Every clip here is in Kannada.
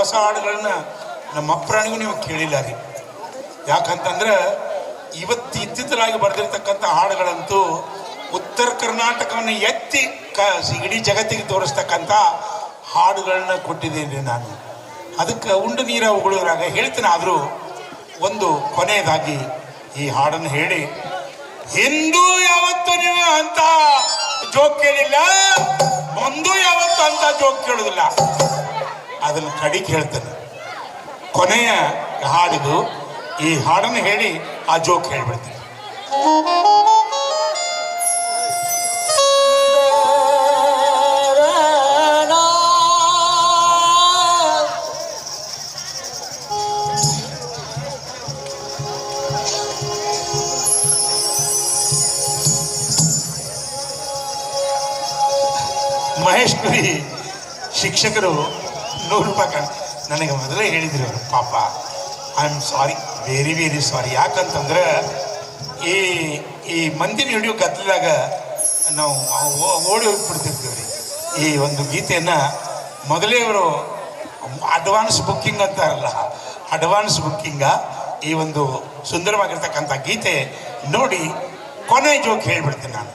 ಹೊಸ ಹಾಡುಗಳನ್ನ ನಮ್ಮ ಅಪ್ರಾಣಿಗೂ ನೀವು ಕೇಳಿಲ್ಲ ರೀ. ಯಾಕಂತಂದ್ರೆ ಇವತ್ತು ಇತ್ತಿತ್ತಲಾಗಿ ಬರೆದಿರ್ತಕ್ಕಂಥ ಹಾಡುಗಳಂತೂ ಉತ್ತರ ಕರ್ನಾಟಕವನ್ನು ಎತ್ತಿ ಕ ಇಡೀ ಜಗತ್ತಿಗೆ ತೋರಿಸ್ತಕ್ಕಂಥ ಹಾಡುಗಳನ್ನ ಕೊಟ್ಟಿದ್ದೀನಿ ರೀ ನಾನು. ಅದಕ್ಕೆ ಉಂಡು ನೀರ ಉಗುಳುವಾಗ ಹೇಳ್ತೀನಿ, ಆದರೂ ಒಂದು ಕೊನೆಯದಾಗಿ ಈ ಹಾಡನ್ನು ಹೇಳಿ. ಹಿಂದೂ ಯಾವತ್ತೂ ನೀವು ಅಂತ ಜೋಕ್ ಕೇಳಿಲ್ಲ, ಒಂದು ಯಾವತ್ತು ಅಂತ ಜೋಕ್ ಕೇಳೋದಿಲ್ಲ. ಅದನ್ನು ಕಡಿಕ್ ಹೇಳ್ತಾನೆ ಕೊನೆಯ ಹಾಡಿದು ಈ ಹಾಡನ್ನು ಹೇಳಿ ಆ ಜೋಕ್ ಹೇಳ್ಬಿಡ್ತೀನಿ. ಮಹೇಶ್ವರಿ ಶಿಕ್ಷಕರು ನೂರು ರೂಪಾಯಿ ನನಗೆ ಮೊದಲೇ ಹೇಳಿದ್ರು ಅವರು, ಪಾಪ I am sorry very very sorry ಯಾಕಂತಂದ್ರೆ, ಈ ಈ ಮಂದಿನ ಹಿಡಿಯೋ ಕತ್ಲಾಗ ನಾವು ಓಡಿ ಹೋಗ್ಬಿಡ್ತಿರ್ತೀವಿ ರೀ ಈ ಒಂದು ಗೀತೆಯನ್ನು ಮೊದಲೇ ಅವರು ಅಡ್ವಾನ್ಸ್ ಬುಕ್ಕಿಂಗ್ ಅಂತಾರಲ್ಲ ಅಡ್ವಾನ್ಸ್ ಬುಕ್ಕಿಂಗ ಈ ಒಂದು ಸುಂದರವಾಗಿರ್ತಕ್ಕಂಥ ಗೀತೆ ನೋಡಿ ಕೊನೆ ಜೋಕ್ ಹೇಳ್ಬಿಡ್ತೀನಿ ನಾನು.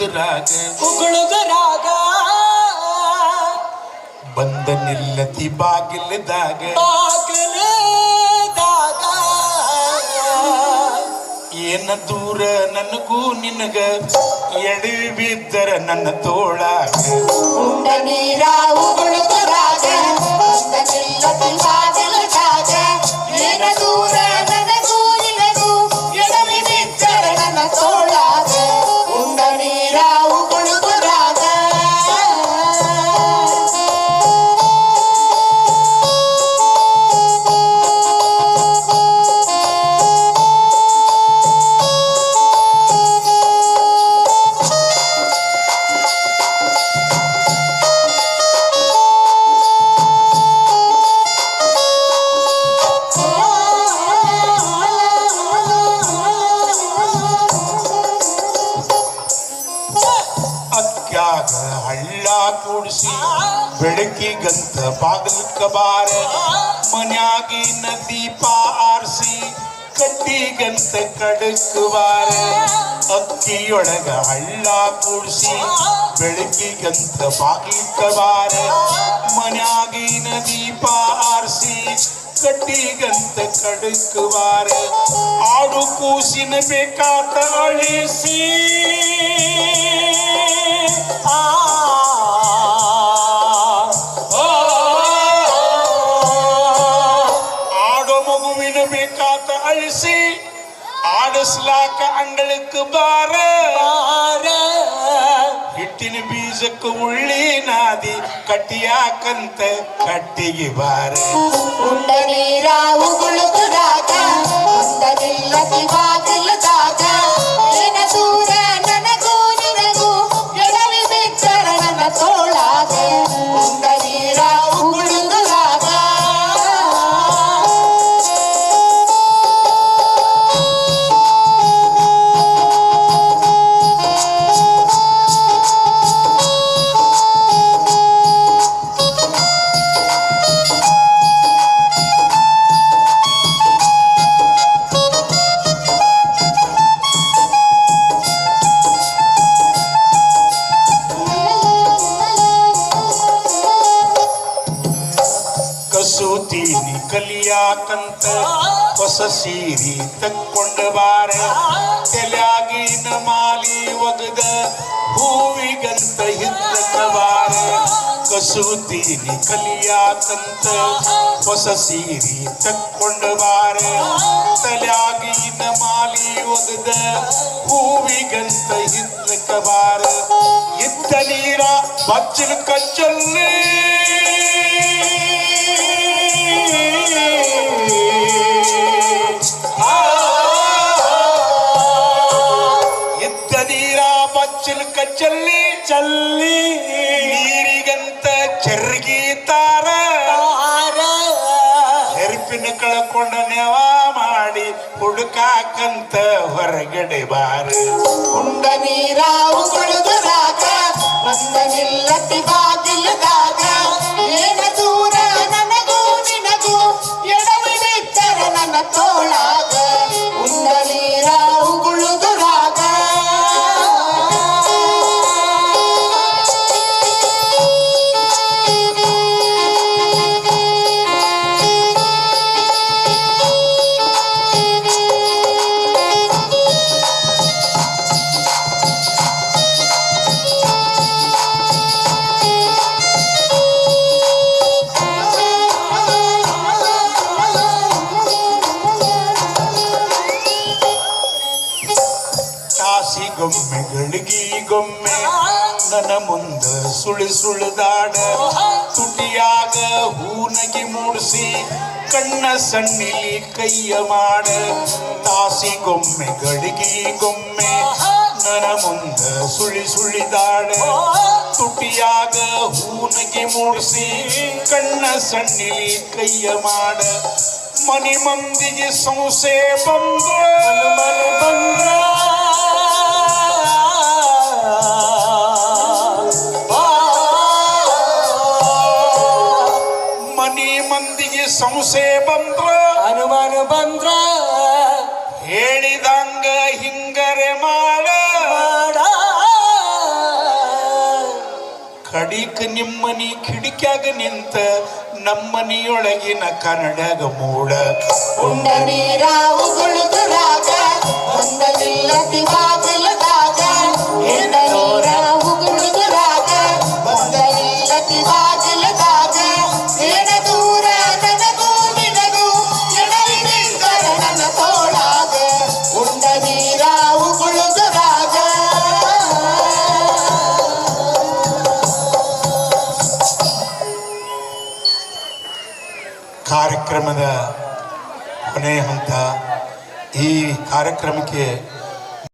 ಉಗುಳುದುರಾಗ ಉಗುಳುಗರಾಗ ಬಂದ ನಿಲ್ಲತಿ ಬಾಗಿಲದಾಗ ಬಾಗಿಲದಾಗ ಏನ ದೂರ ನನಗೂ ನಿನಗ? ಎಡಿ ಬಿದ್ದರ ನನ್ನ ತೋಳಾಗ. ಉಂಡ ನೀರ ಉಗುಳುಗರಾಗ ಬಂದ ನಿಲ್ಲತಿ ಬಾಗಿಲದಾಗ ಏನ ದೂರ ಅಕ್ಕ್ಯಾಗ ಹಳ್ಳ ಕೂಡಿಸಿ ಬೆಳಕಿಗಂತ ಬಾಗಿಲಕ್ಕ ಬಾರ ಮನ್ಯಾಗಿನ ದೀಪ ಆರಿಸಿ ಕಟ್ಟಿಗಂತ ಕಡಕುವಾರ ಅಕ್ಕಿಯೊಳಗ ಹಳ್ಳ ಕೂಡಿಸಿ ಬೆಳಕಿಗಂತ ಬಾಗಿಲಕ್ಕ ಬಾರ ಮನ್ಯಾಗಿನ ದೀಪ ಆರಿಸಿ ಕಟ್ಟಿಗಂತ ಕಡಕುವಾರ ಆಡು ಕೂಸಿನ ಬೇಕಾತ ಅಳಿಸಿ ಆ ಆ, ಆಡೋ ಮಗುವಿನ ಬೇಕಾತ ಅಳಿಸಿ ಆಡಿಸ್ಲಾಕ ಅಂಗಳಕ್ಕೆ ಬಾರ ಹಿಟ್ಟಿನ ಬೀಜಕ್ಕೆ ಉಳ್ಳಿ ನಾದಿ ಕಟ್ಟಿಯಾಕಂತ ಕಟ್ಟಿಗೆ ಬಾರ ಉಂಡ ನೀರ ಉಗುಳುಗರಾಗ ಕಲಿಯಾಕಂತ ಹೊಸ ಸೀರಿ ತಕ್ಕೊಂಡ ಬಾರ. ತೆಲಾಗಿನ ಮಾಲಿ ಒಗದ ಹೂವಿಗಂತ ಹಿತ್ತಕ ಬಾರ. ಕಸೂತೀನಿ ಕಲಿಯಾಕಂತ ಹೊಸ ಸೀರಿ ತಕ್ಕೊಂಡ ಬಾರ. ತಲೆಯಾಗಿನ ಮಾಲಿ ಒಗದ ಹೂವಿಗಂತ ಹಿತ್ತಕ ಬಾರ. ಇದ್ದ ನೀರ, ಬಚ್ಚಲು ಕಚ್ಚಲ್ಲಿ ನೆವ ಮಾಡಿ ಹುಡುಕಾಕಂತ ಹೊರಗಡೆ ಬಾರ. ಉಂಡ ನೀರ ಉಗುಳುದುರಾಗ ಬಂದ ನಿಲ್ಲತಿ ಬಾಗಿಲದಾಗ. ಗಳಿಗೆಗೊಮ್ಮೆ ನನ್ನ ಮುಂದ ಸುಳಿ ಸುಳಿದಾಡ ತುಟಿಯಾಗ ಹೂನಗಿ ಮೂಡಿಸಿ ಕಣ್ಣ ಸಣ್ಣಿಲಿ ಕೈಯ ಮಾಡ ತಾಸಿಗೊಮ್ಮೆ ಗಳಿಗೆಗೊಮ್ಮೆ ನನ್ನ ಮುಂದ ಸುಳಿ ಸುಳಿದಾಡ ತುಟಿಯಾಗ ಹೂನಗಿ ಮೂಡಿಸಿ ಕಣ್ಣ ಸಣ್ಣಿಲಿ ಕೈಯ ಮಾಡ ಮನಿ ಮಂದಿಗೆ ಸಂಸೆ ಬಂದ ಮನೆ ಬಂದ್ರ ಸಂಸೆ ಬಂದ್ರ ಅನುಮಾನ ಬಂದ್ರ. ಹೇಳಿದಂಗ ಹಿಂಗರೆ ಮಾಡ. ಕಡಿಕ ನಿಮ್ಮನಿ ಕಿಡಿಕ್ಯಾಗ ನಿಂತ ನಮ್ಮನಿಯೊಳಗಿನ ಕನ್ನಡಗ ಮೂಡ. ಉಂಡ ನೀರ ಉಗುಳುದುರಾಗ ಬಂದ ನಿಲ್ಲತಿ ಬಾಗಿಲದಾಗ ಕಾರ್ಯಕ್ರಮದ ಕೊನೆಯ ಹಂತ ಈ ಕಾರ್ಯಕ್ರಮಕ್ಕೆ